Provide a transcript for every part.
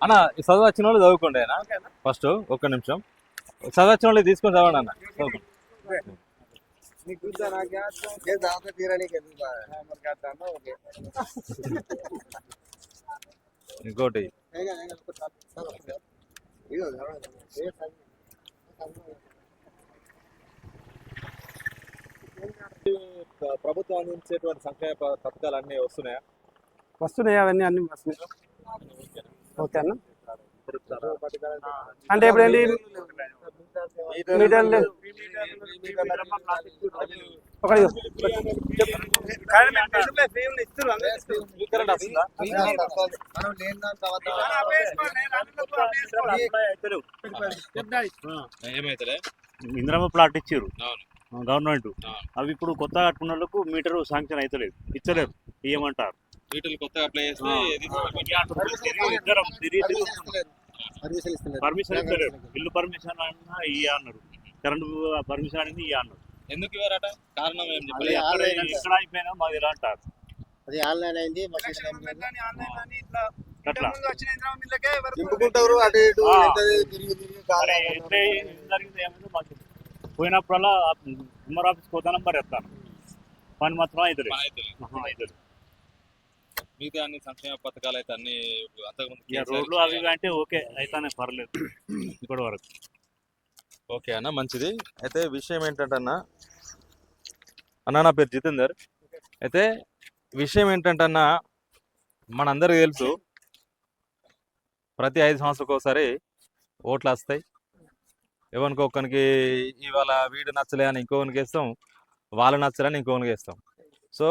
అన్న చదువు వచ్చిన వాళ్ళు చదువుకోండి. అయినా ఫస్ట్ ఒక్క నిమిషం చదువు వచ్చిన వాళ్ళు తీసుకొని చదవండి అన్న. చదువుకోండి ఇంకోటి ప్రభుత్వం అందించేటువంటి సంక్షేమ పథకాలు అన్నీ వస్తున్నాయా? వస్తున్నాయా అవన్నీ అన్ని వస్తున్నాయి. ఓకే అన్న అంటే ఇప్పుడు ఏంటి? మీటర్లు ఒక ఇంద్రమ్మ ప్లాట్ ఇచ్చారు అవును. గవర్నమెంట్. అవి ఇప్పుడు కొత్త కట్టుకున్న వాళ్ళకు మీటర్ శాంక్షన్ అవుతలేదు ఇచ్చలేరు. ఇయ్యమంటారు. వీటిని కొత్తగా అప్లై చేస్తే పర్మిషన్ ఇస్తలేరు ఇల్లు పర్మిషన్ అన్నా ఇయ్య అన్నారు. కరెంట్ పర్మిషన్ అనేది ఇయ్య అన్నారు. ఎందుకు ఇవ్వరట? కారణం ఏం ఆన్లైన్ ఎక్కడ అయిపోయినా మాది ఇలా అంటారు. అది ఆన్లైన్ అయింది దింపుకుంటారు అటు ఇటు. పోయినప్పుడల్లా ఉమ్మర్ ఆఫీస్ పోతా నంబర్ ఎత్తాను. పని మాత్రం అయితే అవుతుంది మిగతా అన్ని సంక్షేమ పథకాలు అయితే అన్ని అంతకుముందు రోడ్లు అవి అంటే ఓకే అయితేనే పర్లేదు. ఇప్పటి వరకు. ఓకే అన్న మంచిది. అయితే విషయం ఏంటంటే అన్న అన్న నా పేరు జితేందర్. అయితే విషయం ఏంటంటే అన్న మనందరికీ తెలుసు ప్రతి ఐదు సంవత్సరాలకు ఒకసారి ఓట్లు వస్తాయి. ఎవరికి ఒక్కరికి ఇవాళ వీడు నచ్చలే అని ఇంకొకరికి వేస్తాం వాళ్ళు నచ్చలేని ఇంకొకరికి వేస్తాం. సో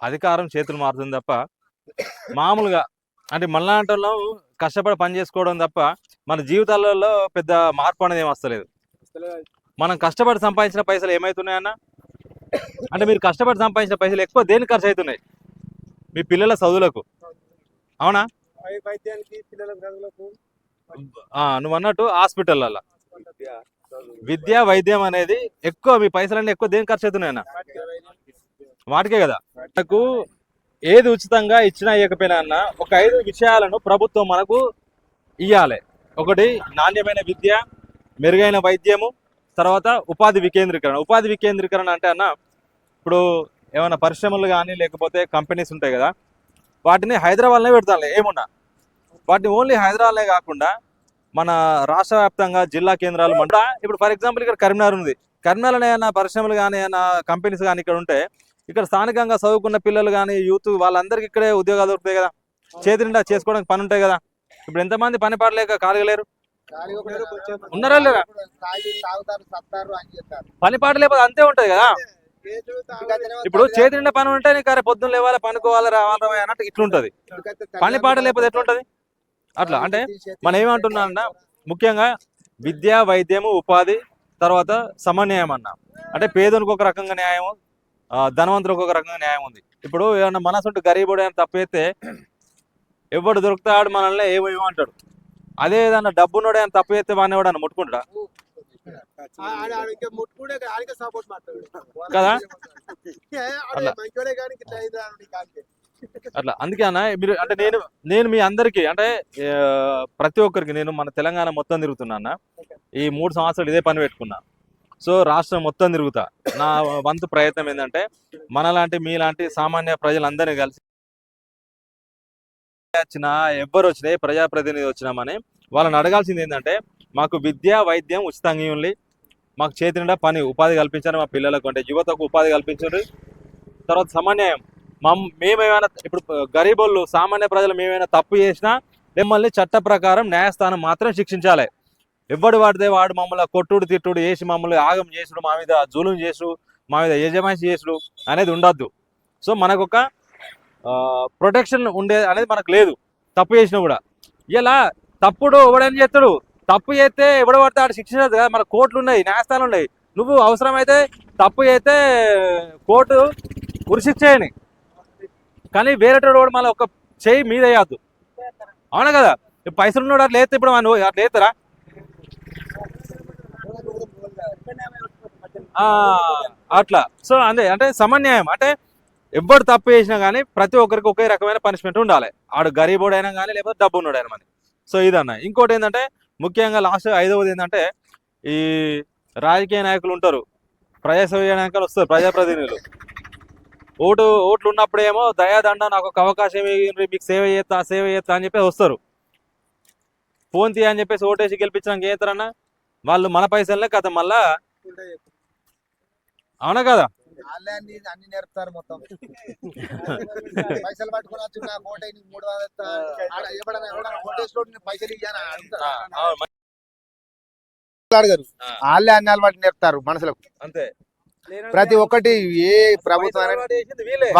అధికారం చేతులు మారుతుంది తప్ప మామూలుగా అంటే మళ్ళాంటి వాళ్ళం కష్టపడి పని చేసుకోవడం తప్ప మన జీవితాలలో పెద్ద మార్పు అనేది ఏం వస్తలేదు. మనం కష్టపడి సంపాదించిన పైసలు ఏమవుతున్నాయన్న అంటే మీరు కష్టపడి సంపాదించిన పైసలు ఎక్కువ దేనికి ఖర్చు అవుతున్నాయి? మీ పిల్లల చదువులకు. అవునా? నువ్వు అన్నట్టు హాస్పిటల్లో విద్య వైద్యం అనేది ఎక్కువ మీ పైసలన్నీ ఎక్కువ దేనికి ఖర్చు అవుతున్నాయన్న వాటికే కదా. మనకు ఏది ఉచితంగా ఇచ్చినా ఇవ్వకపోయినా అన్న ఒక ఐదు విషయాలను ప్రభుత్వం మనకు ఇవ్వాలి ఒకటి నాణ్యమైన విద్య మెరుగైన వైద్యము తర్వాత ఉపాధి వికేంద్రీకరణ. ఉపాధి వికేంద్రీకరణ అంటే అన్న ఇప్పుడు ఏమైనా పరిశ్రమలు కానీ లేకపోతే కంపెనీస్ ఉంటాయి కదా వాటిని హైదరాబాద్లో పెడతాను ఏమున్నా? వాటిని ఓన్లీ హైదరాబాద్లే కాకుండా మన రాష్ట్ర వ్యాప్తంగా జిల్లా కేంద్రాలు మండ ఇప్పుడు ఫర్ ఎగ్జాంపుల్ ఇక్కడ కరీంనగర్ ఉంది. కరీంనగర్లో ఏమైనా పరిశ్రమలు కానీ ఏమైనా కంపెనీస్ కానీ ఇక్కడ ఉంటే ఇక్కడ స్థానికంగా చదువుకున్న పిల్లలు కానీ యూత్ వాళ్ళందరికీ ఇక్కడే ఉద్యోగాలు దొరుకుతాయి కదా. చేతి నిండా చేసుకోవడానికి పని ఉంటాయి కదా. ఇప్పుడు ఎంతమంది పని పడలేక కాలగలేరు ఉన్నారా లేరా? పని పాట లేకపోతే అంతే ఉంటది కదా. ఇప్పుడు చేతి నిండా పని ఉంటే నీకు అరే పొద్దున్న లేవాలి పనుకోవాలి రావాలి అన్నట్టు ఇట్లుంటది. పని పాట లేకపోతే ఎట్లుంటది? అట్లా. అంటే మనం ఏమంటున్నా అన్న ముఖ్యంగా విద్య వైద్యము ఉపాధి తర్వాత సమన్యాయం అన్న. అంటే పేదనికి ఒక రకంగా న్యాయం ఆ, ధనవంతునికి ఒక రకంగా న్యాయం ఉంది. ఇప్పుడు ఏమన్నా మనసుంటే గరీబుడు అని తప్పైతే ఎవడు దొరుకుతాడు మనల్ని ఏమో అంటాడు. అదే ఏదన్నా డబ్బున్నోడే అని తప్పు చేస్తే వాడిని ఎవడన్నా ముట్టుకుంటాడా కదా? అట్లా. అందుకే అన్న మీరు అంటే నేను నేను మీ అందరికి అంటే ప్రతి ఒక్కరికి నేను మన తెలంగాణ మొత్తం తిరుగుతున్నా అన్న. ఈ మూడు సంవత్సరాలు ఇదే పని పెట్టుకున్నా. సో రాష్ట్రం మొత్తం తిరుగుతా. నా వంతు ప్రయత్నం ఏంటంటే మనలాంటి మీలాంటి సామాన్య ప్రజలందరినీ కలిసి వచ్చినా ఎవ్వరు వచ్చినా ఏ ప్రజాప్రతినిధి వచ్చినామని వాళ్ళని అడగాల్సింది ఏంటంటే మాకు విద్య వైద్యం ఉచితంగా ఇవ్వండి. మాకు చేతి నిండా పని ఉపాధి కల్పించారు మా పిల్లలకు అంటే యువతకు ఉపాధి కల్పించారు తర్వాత సమన్యాయం మమ్ మేమేమైనా ఇప్పుడు గరీబోళ్ళు సామాన్య ప్రజలు మేమైనా తప్పు చేసినా మిమ్మల్ని చట్ట ప్రకారం న్యాయస్థానం మాత్రం శిక్షించాలి. ఎవడు వాడితే వాడు మమ్మల్ని కొట్టుడు తిట్టుడు చేసి మమ్మల్ని ఆగం చేసుడు మా మీద జూలుం చేసుడు మా మీద యజమాని చేసుడు అనేది ఉండద్దు. సో మనకు ఒక ప్రొటెక్షన్ ఉండే అనేది మనకు లేదు. తప్పు చేసినా కూడా. ఇలా తప్పుడు ఎవడని చేస్తాడు? తప్పు చేస్తే ఎవడ పడితే ఆడు శిక్షించదు కదా. మన కోర్టులు ఉన్నాయి న్యాయస్థానాలు ఉన్నాయి. నువ్వు అవసరమైతే తప్పు చేస్తే కోర్టు ఉరిశిక్షయని. కానీ వేరేటోడు కూడా మళ్ళీ ఒక చేయి మీద వేయద్దు. అవునా కదా? పైసలు ఉన్నాడు అట్లా వేస్తే ఇప్పుడు మనం అట్లా వేస్తారా అట్లా. సో అదే అంటే సమన్యాయం. అంటే ఎవరు తప్పు చేసినా కానీ ప్రతి ఒక్కరికి ఒకే రకమైన పనిష్మెంట్ ఉండాలి. ఆడు గరీబోడైనా కానీ లేకపోతే డబ్బు ఉన్నాడైనా మరి. సో ఇదన్న. ఇంకోటి ఏంటంటే ముఖ్యంగా లాస్ట్ ఐదవది ఏంటంటే ఈ రాజకీయ నాయకులు ఉంటారు. ప్రజాసేవ నాయకులు వస్తారు ప్రజాప్రతినిధులు. ఓటు ఓట్లు ఉన్నప్పుడేమో దయాదండ నాకు ఒక అవకాశం మీకు సేవ చేస్తా సేవ చేస్తా అని చెప్పేసి వస్తారు. ఫోన్ తీయ అని చెప్పేసి ఓటేసి గెలిపించడానికి ఏం చేస్తారన్న? వాళ్ళు మన పైసలే కథ. మళ్ళా అవునా కదా? అన్ని అన్ని నేర్పుతారు మొత్తం. పైసలు పట్టుకుని వచ్చి నా కోట మూడు కోటేశ్వరుడు పైసలు ఇయ్యానా అడుగుతారా? వాళ్ళే అన్ని అలవాటు నేర్పుతారు మనుషులకు. అంతే. ప్రతి ఒక్కటి ఏ ప్రభుత్వం వీళ్ళే.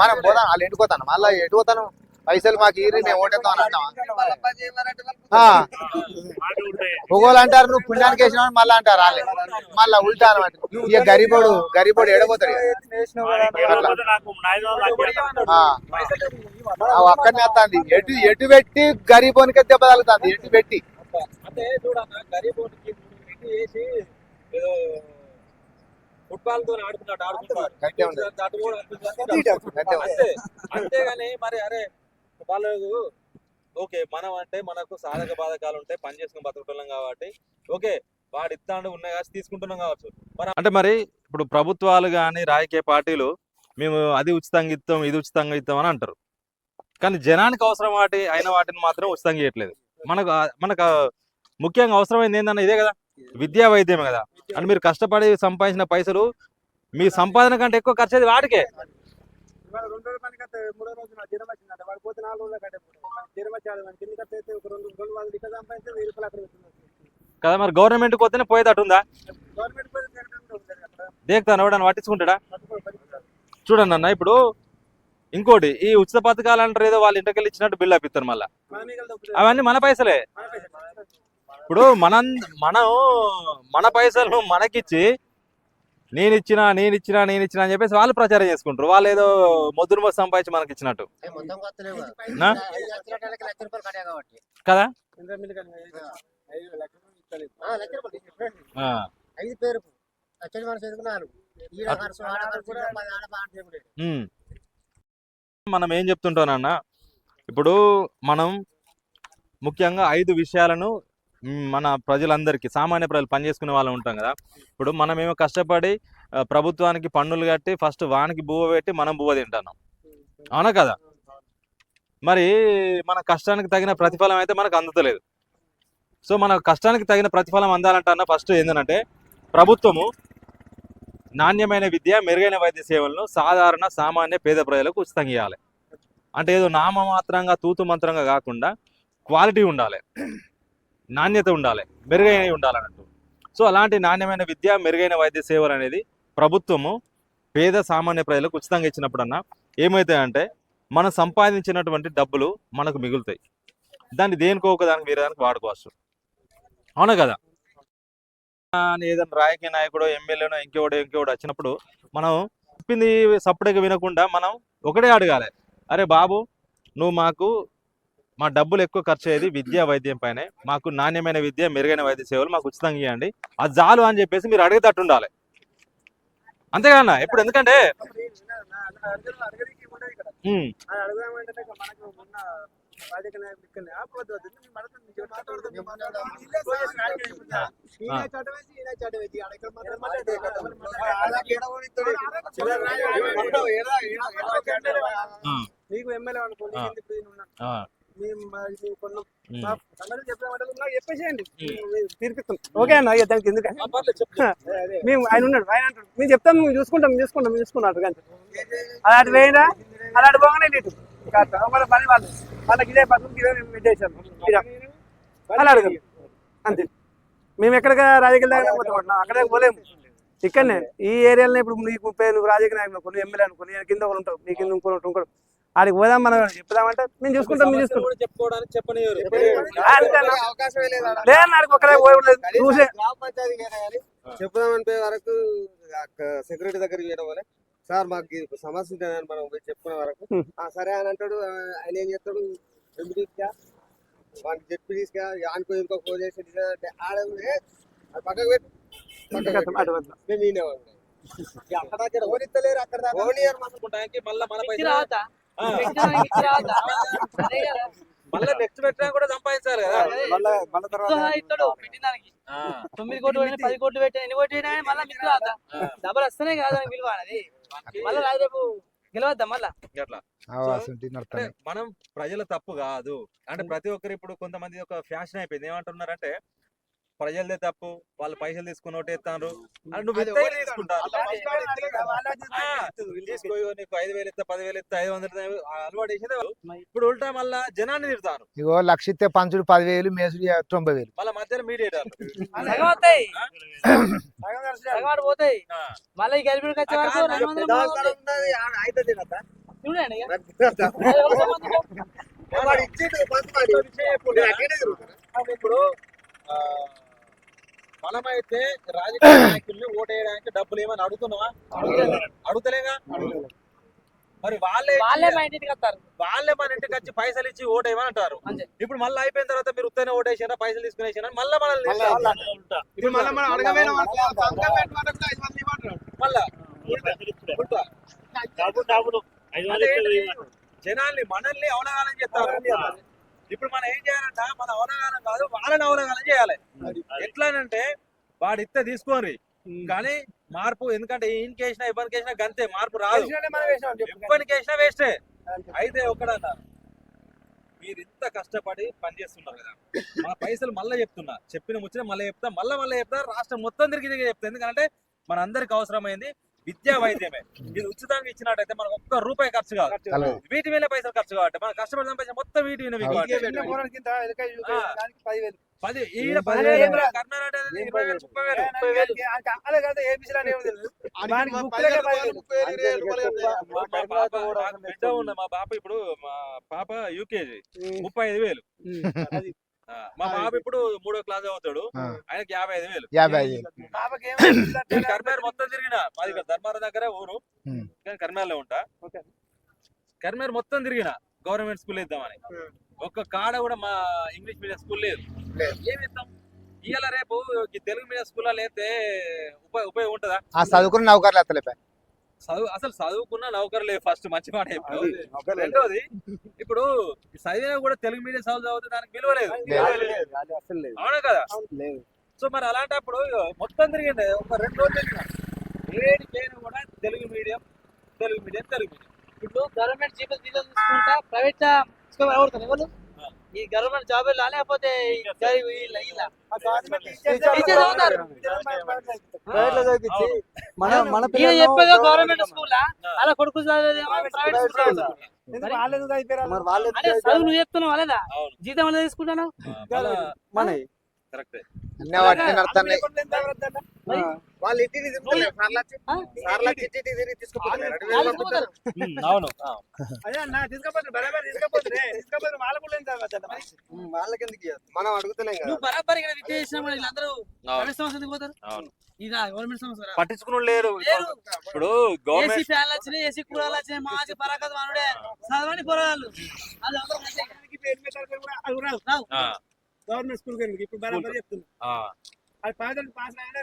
మనం పోదాం వాళ్ళు ఎండుకోతాను మళ్ళీ ఎటు పోతాను పైసలు మాకు ఈరి మేము ఓటేద్దాం అని ఉంటాయి ఒగోలు అంటారు నువ్వు పుణ్యానికి వేసిన మళ్ళీ అంటారు వాళ్ళే మళ్ళీ ఉల్టా అనమాట ఇక గరీబోడు గరీబోడు. అవి అక్కడనే వస్తుంది. ఎటు ఎటు పెట్టి గరీబోనికి దెబ్బ తగులుతుంది ఎటు పెట్టి? అంటే చూడన్న గరీబోనికి ఇది వేసి ఏదో ఫుట్బాల్తో. అటు ఉంది. అంతే. అంతేగాని మరి అరే వాళ్ళు ఓకే మనం అంటే మనకు సాధక బాధకాలు ఉంటాయి పని చేసుకుని బతుకుతున్నాం కాబట్టి ఓకే వాడు ఇస్తాడు ఉన్నాయి కాసి తీసుకుంటున్నాం కావచ్చు. అంటే మరి ఇప్పుడు ప్రభుత్వాలు కానీ రాజకీయ పార్టీలు మేము అది ఉచితంగా ఇస్తాం ఇది ఉచితంగా ఇస్తాం అని అంటారు. కానీ జనానికి అవసరం వాటి అయిన వాటిని మాత్రం ఉచితంగా ఇవ్వట్లేదు మనకు మనకు ముఖ్యంగా అవసరమైంది ఏంటన్నా ఇదే కదా విద్యా వైద్యమే కదా. అంటే మీరు కష్టపడి సంపాదించిన పైసలు మీ సంపాదన కంటే ఎక్కువ ఖర్చు అయ్యేది వాటికే ఇవాళ రెండు రోజుల మూడో రోజు నా జ్వరం వచ్చిందంట వాడు పోతే నాలుగు రోజులు జ్వరం వచ్చాడు మనకి కట్ట అయితే ఒక రెండు రెండు ఇక్కడ వెయ్యి రూపాయలు అక్కడ కదా మరి గవర్నమెంట్ పోతేనే పోయేటట్టు ఉందా గవర్నమెంట్ ఎవడన్నా పట్టించుకుంటాడా? కాదు. చూడండి అన్న ఇప్పుడు ఇంకోటి ఈ ఉచిత పథకాలు అంటారు ఏదో వాళ్ళ ఇంటికి వెళ్ళి ఇచ్చినట్టు బిల్లు అప్పిస్తారు మళ్ళీ. అవన్నీ మన పైసలు. ఇప్పుడు మనం మనం మన పైసలు మనకిచ్చి నేను ఇచ్చినా నేను ఇచ్చినా నేను ఇచ్చినా అని చెప్పేసి వాళ్ళు ప్రచారం చేసుకుంటారు. వాళ్ళు ఏదో మొద్దును మొద్దు సంపాదించి మనకి ఇచ్చినట్టు? కదా. మనం ఏం చెప్తుంటానన్న ఇప్పుడు మనం ముఖ్యంగా ఐదు విషయాలను మన ప్రజలందరికీ సామాన్య ప్రజలు పనిచేసుకునే వాళ్ళు ఉంటాం కదా. ఇప్పుడు మనం ఏమో కష్టపడి ప్రభుత్వానికి పన్నులు కట్టి ఫస్ట్ వానికి బువ్వ పెట్టి మనం బువ్వ తింటాను అవునా కదా? మరి మన కష్టానికి తగిన ప్రతిఫలం అయితే మనకు అందుతలేదు. సో మన కష్టానికి తగిన ప్రతిఫలం అందాలంటన్నా అన్న ఫస్ట్ ఏంటంటే ప్రభుత్వము నాణ్యమైన విద్య మెరుగైన వైద్య సేవలను సాధారణ సామాన్య పేద ప్రజలకు ఉచితంగా ఇవ్వాలి అంటే ఏదో నామమాత్రంగా తూతు మంత్రంగా కాకుండా క్వాలిటీ ఉండాలి. నాణ్యత ఉండాలి మెరుగైనవి ఉండాలన్నట్టు. సో అలాంటి నాణ్యమైన విద్య మెరుగైన వైద్య సేవలు అనేది ప్రభుత్వము పేద సామాన్య ప్రజలకు ఉచితంగా ఇచ్చినప్పుడన్నా ఏమవుతాయంటే మనం సంపాదించినటువంటి డబ్బులు మనకు మిగులుతాయి. దాన్ని దేనికో ఒక దానికి వేరే దానికి వాడుకోవచ్చు. అవునా కదా? అని ఏదైనా రాజకీయ నాయకుడు ఎమ్మెల్యేనో ఇంకోటి ఇంకోటి వచ్చినప్పుడు మనం చెప్పింది సపరేట్గా వినకుండా మనం ఒకటే అడగాలి. అరే బాబు నువ్వు మాకు మా డబ్బులు ఎక్కువ ఖర్చు అయ్యేది విద్యా వైద్యం పైనే. మాకు నాణ్యమైన విద్య మెరుగైన వైద్య సేవలు మాకు ఉచితంగా ఇవ్వండి అది చాలు అని చెప్పేసి మీరు అడిగేటట్టు ఉండాలి. అంతేగానా ఇప్పుడు ఎందుకంటే నీకు ఎమ్మెల్యే అనుకోండి ఓకే అన్న ఇక దానికి ఎందుకు. మేము ఆయన ఉన్నాడు ఆయన అంటాడు మేము చెప్తాం మేము చూసుకుంటాం చూసుకుంటాం అటు కానీ అలాంటి వేయినా అలాంటి పోగానే ఇటు. మన పని వాళ్ళు. వాళ్ళకి ఇదే పద్ధతి ఇదే మేము పెట్టేసాం ఇక. అలా అడగం అంతే. మేము ఎక్కడికి రాజకీయ నాయకులు పోతాం అక్కడే పోలేము. ఇక్కడనే ఈ ఏరియాలో ఇప్పుడు నీకు ముప్పై నువ్వు రాజకీయ నాయకులు కొన్ని ఎమ్మెల్యే అనుకో నేను కింద ఒకరు ఉంటావు నీ కింద ఇంకో ఇంకోడు ఆడికి పోదాం మనం చెప్దామంటే మేము చూసుకుంటాం మేము చూసుకుంటాం. కూడా చెప్పుకోవడానికి చెప్పనివ్వరు. అంతే అన్న. అవకాశమే లేదు ఆడ. లేదు నాకు ఒక్కడే పోయి ఉండదు. చూసే. చెప్దామంటే వరకు సెక్రటరీ దగ్గరికి పోయడం వల్ల సార్ మాకు సమస్య ఉంటుందని మనం పోయి చెప్పుకునే వరకు సరే అని అంటాడు. ఆయన ఏం చేస్తాడు? ఎందుకు తీసుకా వానికి చెప్పి తీసుకా ఆనుకో ఇంకో ఫోన్ చేసి అంటే ఆడ పక్కకు పెట్టు. అక్కడ దాకా ఓనిత్తలేరు అక్కడ దాకా. ఓనియర్ మళ్ళీ మన పైసలు కదా. మళ్ళీ నెక్స్ట్ పెట్టినా కూడా సంపాదించాలి కదా. మళ్ళా మళ్ళా తర్వాత ఇస్తాడు పెట్టిన దానికి తొమ్మిది కోట్లు పెట్టిన పది కోట్లు పెట్టిన ఎన్ని కోట్లు పెట్టినా మళ్ళీ మిత్రులు అవుతా డబ్బులు వస్తేనే కాదు అని విలువ అనేది మళ్ళీ రాదు రేపు గెలవద్దా మళ్ళా? మనం ప్రజల తప్పు కాదు. అంటే ప్రతి ఒక్కరు ఇప్పుడు కొంతమంది ఒక ఫ్యాషన్ అయిపోయింది. ఏమంటున్నారంటే ప్రజలదే తప్పు వాళ్ళు పైసలు తీసుకుని ఓటేస్తాను అని నువ్వు ఒకటి తీసుకుంటారు. నీకు ఐదు వేలు ఇస్తా పది వేలు ఇస్తా ఐదు వందలు అలవాటు చేసేదే ఇప్పుడు ఉల్టా మళ్ళా జనాన్ని తిడతారు. ఇగో లక్ష ఇస్తే పంచుడు పదివేలు మేసుడు తొంభై వేలు. మళ్ళీ మధ్యలో మీడియేటర్. పోతాయి. మళ్ళీ తినద్దా? చూడండి. ఇప్పుడు ఆ, మనమైతే రాజకీయ నాయకుల్ని ఓటేయడానికి డబ్బులు ఏమని అడుగుతున్నావా? అడుగుతలేగా మరి వాళ్ళే వాళ్ళే మా ఇంటికి వస్తారు. వాళ్ళే మన ఇంటికి వచ్చి పైసలు ఇచ్చి ఓటేయమని అంటారు. ఇప్పుడు మళ్ళీ అయిపోయిన తర్వాత మీరు ఉత్తనే ఓటేసారా పైసలు తీసుకునేసారా మళ్ళీ మనల్ని మళ్ళా ఇప్పుడు మళ్ళా మనం. జనాల్ని మనల్ని అవలగానం చేస్తారు. ఇప్పుడు మనం ఏం చేయాలంట? మన అవలగానం కాదు వాళ్ళని అవలగానం చేయాలి. ఎట్లానంటే వాడు ఇస్తే తీసుకోరి కానీ మార్పు ఎందుకంటే ఈయన కేసినా ఇబ్బంది కేసినా గంతే మార్పు రాదు. మనం వేసినాం. ఇబ్బంది కేసినా వేస్టే. అయితే ఒకడన్నా మీరు ఇంత కష్టపడి పని చేస్తున్నారు కదా. మా పైసలు మళ్ళీ చెప్తున్నా. చెప్పిన ముచ్చిన మళ్ళీ చెప్తా మళ్ళీ మళ్ళీ చెప్తా రాష్ట్రం మొత్తం తిరిగి తిరిగి చెప్తా. ఎందుకంటే మన అందరికి అవసరమైంది విద్యా వైద్యమే. ఇది ఉచితంగా ఇచ్చినట్టయితే మనకు ఒక్క రూపాయి ఖర్చు కాదు. వీటి మీద పైసలు ఖర్చు కాబట్టి మన కష్టపడి సంపాదించిన మొత్తం వీటి పదివేలు. పది. మా పాప నాకు బిడ్డ ఉన్న మా పాప ఇప్పుడు మా పాప యూకేజీ. ముప్పై ఐదు వేలు. మా బాబు ఇప్పుడు మూడో క్లాస్ అవుతాడు. ఆయనకి యాభై ఐదు వేలు. యాభై ఐదు కర్మేర్ మొత్తం తిరిగిన. మాది ధర్మారం దగ్గర ఊరు. కానీ కర్మేర్లో ఉంటా. కర్మేర్ మొత్తం తిరిగిన. గవర్నమెంట్ స్కూల్ ఇద్దామని ఒక్క కాడ కూడా మా ఇంగ్లీష్ మీడియం స్కూల్ లేదు. ఏమి ఇస్తాం ఇవాళ రేపు తెలుగు మీడియం స్కూల్లో లేతే ఉపయోగ ఉపయోగం ఉంటుందా? ఆ చదువుకున్న నౌకర్లు ఎత్తలేపా. చదువు అసలు చదువుకున్న నౌకరు లేదు ఫస్ట్ మంచి మాట ఇప్పుడు రెండోది ఇప్పుడు చదివినా కూడా తెలుగు మీడియం చదువు చదివితే దానికి విలువ లేదు. అవునా కదా. సో మరి అలాంటప్పుడు మొత్తం తిరిగింది ఒక రెండు రోజులు ఏడు చేయను కూడా Telugu medium Telugu medium Telugu medium. ఇప్పుడు గవర్నమెంట్ డీజిల్ తీసుకుంటా ప్రైవేట్ ఎవరు? ఈ గవర్నమెంట్ జాబ్ లేకపోతే వీళ్ళ- వీళ్ళ. ఆ గవర్నమెంట్ టీచర్స్ టీచర్స్ అవుతారు. ప్రైవేట్లో చదివించి మన మన గవర్నమెంట్ స్కూల్ అలా కొడుకు నువ్వు చెప్తున్నావు లేదా? అవును. జీతం ఎలా తీసుకుంటాను? మన. అన్నీ వాటిని నడుతున్నాయి వాళ్ళు ఇంటికి తిరుగుతలేరు. సార్లు వచ్చి సార్లు వచ్చి ఇంటికి తిరిగి తీసుకుపోతున్నారు అటు వీళ్ళు పంపుతారు. అవును. ఆ. అదే అన్న తీసుకపోతే బరాబర్ తీసుకపోతే తీసుకపోతే వాళ్ళ కూడా ఏం చదవద్దు మరి. వాళ్ళకి ఎందుకు ఇయ్యదు? మనం అడుగుతలేం కదా. నువ్వు బరాబర్ ఇక్కడ విద్య చేసిన వాళ్ళు వీళ్ళందరూ అవును. ప్రైవేట్ సంస్థ ఎందుకు పోతారు? అవును. ఇదా గవర్నమెంట్ సంస్థ. పట్టించుకుని లేరు. లేరు. ఇప్పుడు ఏసీ గవర్నమెంట్ ఫ్యాన్లు వచ్చినాయి ఏసీ కూరలు వచ్చినాయి మాజీ పరాకత్ వానుడే చదవని పోరాళ్ళు. అది అందరూ అంతే. రావు. గవర్నమెంట్ స్కూల్కి ఇప్పుడు బరాబర్ చెప్తున్నా. ఆ, అది పాస్ పాస్ అయినా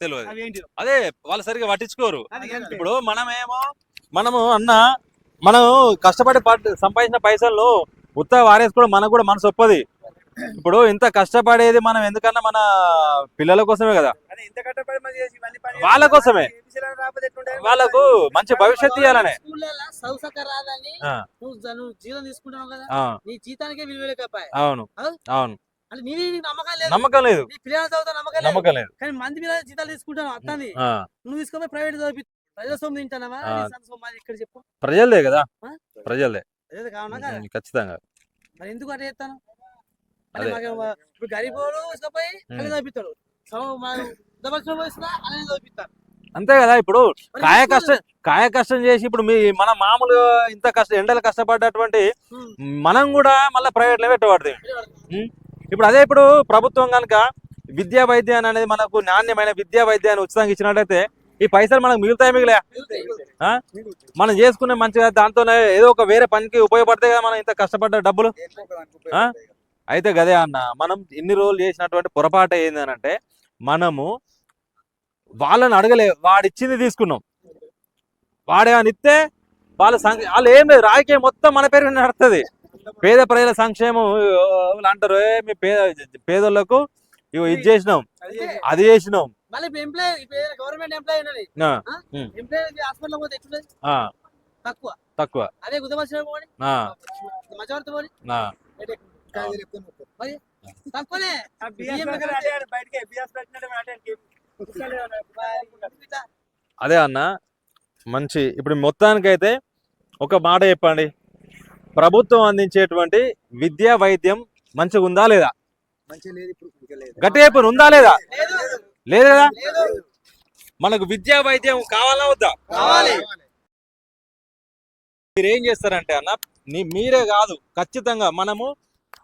తెలియదు. అదే వాళ్ళు సరిగ్గా పట్టించుకోరు. ఇప్పుడు మనమేమో మనము అన్న మనం కష్టపడి సంపాదించిన పైసలు ఉత్త వారేసుకోవడం మనకు కూడా మనసు ఒప్పది. ఇప్పుడు ఇంత కష్టపడేది మనం ఎందుకన్నా మన పిల్లల కోసమే కదా? అదే ఇంత కట్టపడి మరి చేసి ఇవన్నీ పని వాళ్ళ కోసమే. వాళ్ళకు మంచి భవిష్యత్తు ఇవ్వాలనే జీతం తీసుకుంటావు కదా? ఆ, నీ జీతానికే విలువ లేకపోయా అవును? అవును. అంటే నీ నీకు నమ్మకం లేదు. నమ్మకం లేదు. కానీ మంది మీద జీతాలు తీసుకుంటాను ఆ, నువ్వు తీసుకొని ప్రైవేట్ చదివి తింటానవా ఇక్కడ చెప్పు. ప్రజలదే కదా? ప్రజలదే. ఖచ్చితంగా. మరి ఎందుకు అట్లా చేస్తాను? ఇప్పుడు గరీబోడు. చదివిస్తాడు పోయిస్తున్నా చదివిస్తాను అంతే కదా ఇప్పుడు కాయ కష్టం కాయ కష్టం చేసి ఇప్పుడు మీ మన మామూలు ఇంత కష్టం ఎండలు కష్టపడ్డటువంటి. మనం కూడా మళ్ళీ ప్రైవేట్లో పెట్టబడుతుంది. ఇప్పుడు అదే ఇప్పుడు ప్రభుత్వం కనుక విద్యా వైద్యాన్ని అనేది మనకు నాణ్యమైన విద్యా వైద్యాన్ని ఉచితంగా ఇచ్చినట్టయితే ఈ పైసలు మనకు మిగులుతాయి మిగిలే? మనం చేసుకునే మంచిగా దాంతోనే ఏదో ఒక వేరే పనికి ఉపయోగపడతాయి కదా మనం ఇంత కష్టపడ్డ డబ్బులు? అయితే గదే అన్న మనం ఇన్ని రోజులు చేసినటువంటి పొరపాటు ఏంది అని అంటే మనము వాళ్ళని అడగలే వాడిచ్చింది తీసుకున్నాం. వాడేమని ఇస్తే వాళ్ళ సంక్ష వాళ్ళు ఏం లేదు రాజకీయం మొత్తం మన పేరు మీద నడుస్తుంది పేద ప్రజల సంక్షేమం వాళ్ళు అంటారు ఏ మీ పేద పేదోళ్ళకు ఇగో ఇది చేసినాం అది. చేసినాం. తక్కువ. తక్కువ. అదే. తక్కువనే. అన్న మంచి ఇప్పుడు మొత్తానికైతే ఒక మాట చెప్పండి. ప్రభుత్వం అందించేటువంటి విద్యా వైద్యం మంచిగా ఉందా లేదా? గట్టిగా చెప్పండి ఉందా లేదా? లేదు. లేదు కదా? లేదు. మనకు విద్యా వైద్యం కావాలా వద్దా? కావాలి. మీరు ఏం చేస్తారంటే అన్న నీ- మీరే కాదు ఖచ్చితంగా మనము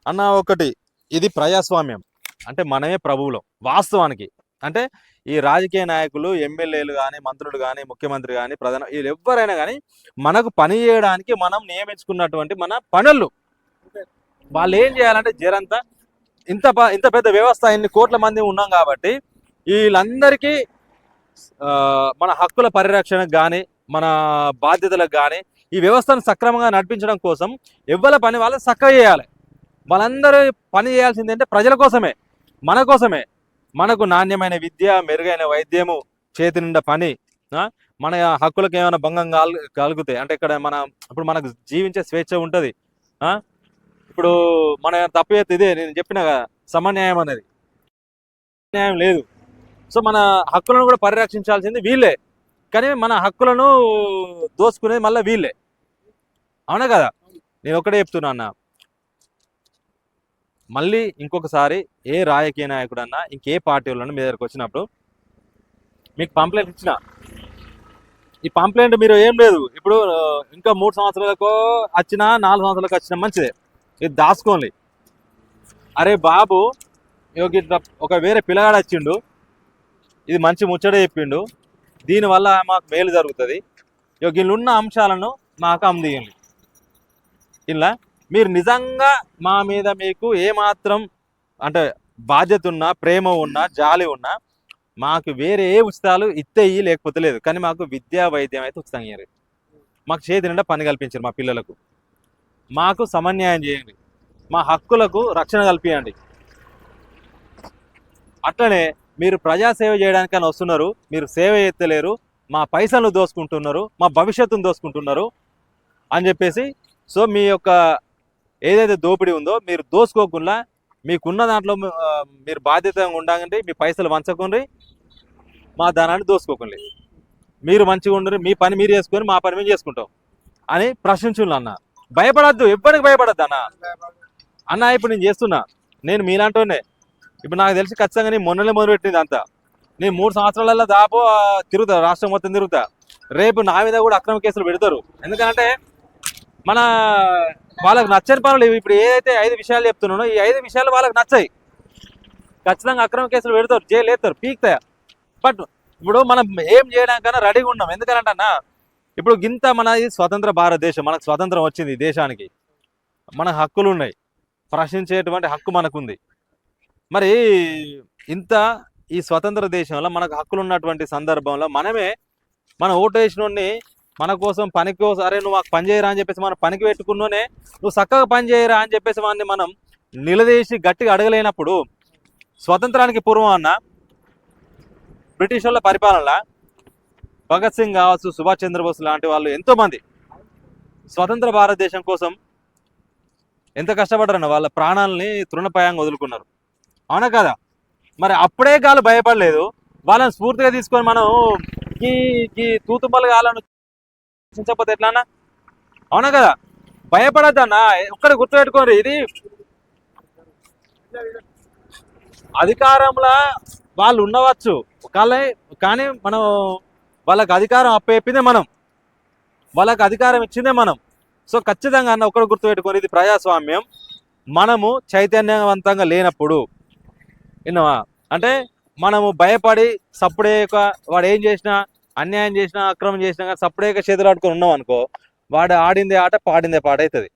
అన్న ఒకటి ఇది ప్రజాస్వామ్యం. అంటే మనమే ప్రభువులం వాస్తవానికి. అంటే ఈ రాజకీయ నాయకులు ఎమ్మెల్యేలు కానీ మంత్రులు కానీ ముఖ్యమంత్రి కానీ ప్రధాన వీళ్ళు ఎవరైనా కానీ మనకు పని చేయడానికి మనం నియమించుకున్నటువంటి మన పనులు. వాళ్ళు ఏం చేయాలంటే జరంతా ఇంత ఇంత పెద్ద వ్యవస్థ ఇన్ని కోట్ల మంది ఉన్నాం కాబట్టి వీళ్ళందరికీ మన హక్కుల పరిరక్షణకు కానీ మన బాధ్యతలకు కానీ ఈ వ్యవస్థను సక్రమంగా నడిపించడం కోసం ఎవ్వల పని వాళ్ళు చక్కగా చేయాలి. వాళ్ళందరూ పని చేయాల్సింది అంటే ప్రజల కోసమే మన కోసమే. మనకు నాణ్యమైన విద్య మెరుగైన వైద్యము చేతి నిండా పని ఆ? మన హక్కులకు ఏమైనా భంగం కాల్ కలుగుతాయి అంటే ఇక్కడ మన ఇప్పుడు మనకు జీవించే స్వేచ్ఛ ఉంటుంది ఇప్పుడు మన తప్పు చేస్తే ఇదే నేను చెప్పిన సమన్యాయం అనేది. న్యాయం లేదు. సో మన హక్కులను కూడా పరిరక్షించాల్సింది వీళ్ళే. కానీ మన హక్కులను దోసుకునేది మళ్ళీ వీళ్ళే. అవునా కదా? నేను ఒకటే చెప్తున్నా అన్న. మళ్ళీ ఇంకొకసారి ఏ రాజకీయ నాయకుడు అన్నా ఇంకే పార్టీ వాళ్ళని మీ దగ్గరకు వచ్చినప్పుడు మీకు పంప్లైంట్ ఇచ్చిన. ఈ పంప్లైంట్ మీరు ఏం లేదు. ఇప్పుడు ఇంకా మూడు సంవత్సరాలకు వచ్చినా నాలుగు సంవత్సరాలకు వచ్చినా మంచిదే. ఇది దాచుకోండి. అరే బాబు ఒక వేరే పిల్లగాడు వచ్చిండు. ఇది మంచి ముచ్చట చెప్పిండు. దీనివల్ల మాకు మేలు జరుగుతుంది. ఇక వీళ్ళు ఉన్న అంశాలను మాకు అందియండి ఇలా? మీరు నిజంగా మా మీద మీకు ఏమాత్రం అంటే బాధ్యత ఉన్నా ప్రేమ ఉన్నా జాలి ఉన్నా మాకు వేరే ఏ ఉచితాలు ఇత్తేయి లేకపోతే లేదు. కానీ మాకు విద్యా వైద్యం అయితే ఉచితంగా ఇయ్యారు మాకు చేతి నిండా పని కల్పించారు మా పిల్లలకు. మాకు సమన్యాయం చేయండి. మా హక్కులకు రక్షణ కల్పించండి అట్లనే మీరు ప్రజాసేవ చేయడానికని వస్తున్నారు. మీరు సేవ ఎత్తలేరు. మా పైసలు దోసుకుంటున్నారు మా భవిష్యత్తును దోసుకుంటున్నారు అని చెప్పేసి సో మీ యొక్క ఏదైతే దోపిడీ ఉందో మీరు దోసుకోకుండా మీకున్న దాంట్లో మీరు బాధ్యతగా ఉండాలంటే మీ పైసలు వంచకుండా మా ధనాన్ని దోసుకోకండి. మీరు మంచిగా ఉండరు మీ పని మీరు చేసుకొని మా పని మేము చేసుకుంటాం అని ప్రశ్నించులు అన్న. భయపడద్దు ఎవ్వరికి భయపడద్దు అన్న. అన్న ఇప్పుడు నేను చేస్తున్నా. నేను మీలాంటోనే. ఇప్పుడు నాకు తెలిసి ఖచ్చితంగా నేను మొన్ననే మొదలుపెట్టింది అంతా. నేను మూడు సంవత్సరాలలో దాపు తిరుగుతా రాష్ట్రం మొత్తం తిరుగుతా. రేపు నా మీద కూడా అక్రమ కేసులు పెడతారు. ఎందుకంటే మన వాళ్ళకి నచ్చని పనులు ఇప్పుడు ఏదైతే ఐదు విషయాలు చెప్తున్నానో ఈ ఐదు విషయాలు వాళ్ళకి నచ్చాయి. ఖచ్చితంగా అక్రమ కేసులు పెడతారు జైలు వేస్తారు పీక్తాయా. బట్ ఇప్పుడు మనం ఏం చేయడానికన్నా రెడీగా ఉన్నాం. ఎందుకంటే అన్న ఇప్పుడు గింత మన స్వతంత్ర భారతదేశం మనకు స్వతంత్రం వచ్చింది ఈ దేశానికి. మన హక్కులు ఉన్నాయి. ప్రశ్నించేటువంటి హక్కు మనకుంది. మరి ఇంత ఈ స్వతంత్ర దేశంలో మనకు హక్కులు ఉన్నటువంటి సందర్భంలో మనమే మన ఓటు వేసినోడిని మన కోసం పనికి కోసం అరే నువ్వు మాకు పని చేయరా అని చెప్పేసి మనం పనికి పెట్టుకున్నోనే నువ్వు చక్కగా పని చేయరా అని చెప్పేసి వాడిని మనం నిలదీసి గట్టిగా అడగలేనప్పుడు స్వతంత్రానికి పూర్వం అన్న బ్రిటిష్ వాళ్ళ పరిపాలన భగత్ సింగ్ కావచ్చు సుభాష్ చంద్రబోస్ లాంటి వాళ్ళు ఎంతో మంది స్వతంత్ర భారతదేశం కోసం ఎంత కష్టపడ్డారన్న వాళ్ళ ప్రాణాలని తృణపాయంగా వదులుకున్నారు. అవునా కదా? మరి అప్పుడే కాలు భయపడలేదు. వాళ్ళని స్ఫూర్తిగా తీసుకొని మనం ఈ ఈ తూతుమ్మలు కాలను చించకపోతే ఎట్లా అన్న అవునా కదా? భయపడద్దన్నా. ఒక్కడ గుర్తుపెట్టుకోరు ఇది అధికారంలో వాళ్ళు ఉండవచ్చు. కానీ కానీ మనం వాళ్ళకి అధికారం అప్పచెప్పిందే మనం. వాళ్ళకి అధికారం ఇచ్చిందే మనం. సో ఖచ్చితంగా అన్న ఒకటి గుర్తుపెట్టుకొని ఇది ప్రజాస్వామ్యం. మనము చైతన్యవంతంగా లేనప్పుడు విన్నావా? అంటే మనము భయపడి సప్పుడే వాడు ఏం చేసినా అన్యాయం చేసినా అక్రమం చేసినా కానీ సపరేట్గా చేతులు ఆడుకొని ఉన్నాం అనుకో వాడు ఆడిందే ఆట పాడిందే పాట అవుతుంది.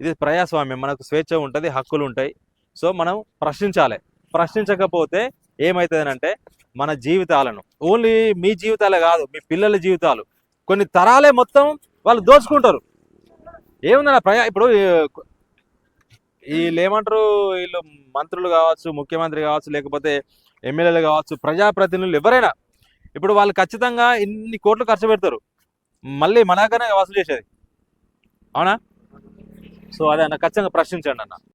ఇది ప్రజాస్వామ్యం. మనకు స్వేచ్ఛ ఉంటుంది హక్కులు ఉంటాయి. సో మనం ప్రశ్నించాలి. ప్రశ్నించకపోతే ఏమవుతుందనంటే మన జీవితాలను. ఓన్లీ మీ జీవితాలే కాదు మీ పిల్లల జీవితాలు. కొన్ని తరాలే మొత్తం వాళ్ళు దోచుకుంటారు. ఏముందన్న ప్రజా ఇప్పుడు వీళ్ళు ఏమంటారు? వీళ్ళు మంత్రులు కావచ్చు ముఖ్యమంత్రి కావచ్చు లేకపోతే ఎమ్మెల్యేలు కావచ్చు ప్రజాప్రతినిధులు ఎవరైనా ఇప్పుడు వాళ్ళు ఖచ్చితంగా ఇన్ని కోట్లు ఖర్చు పెడతారు. మళ్ళీ మన వసూలు చేసేది. అవునా? సో అదే అన్న ఖచ్చితంగా ప్రశ్నించండి అన్న.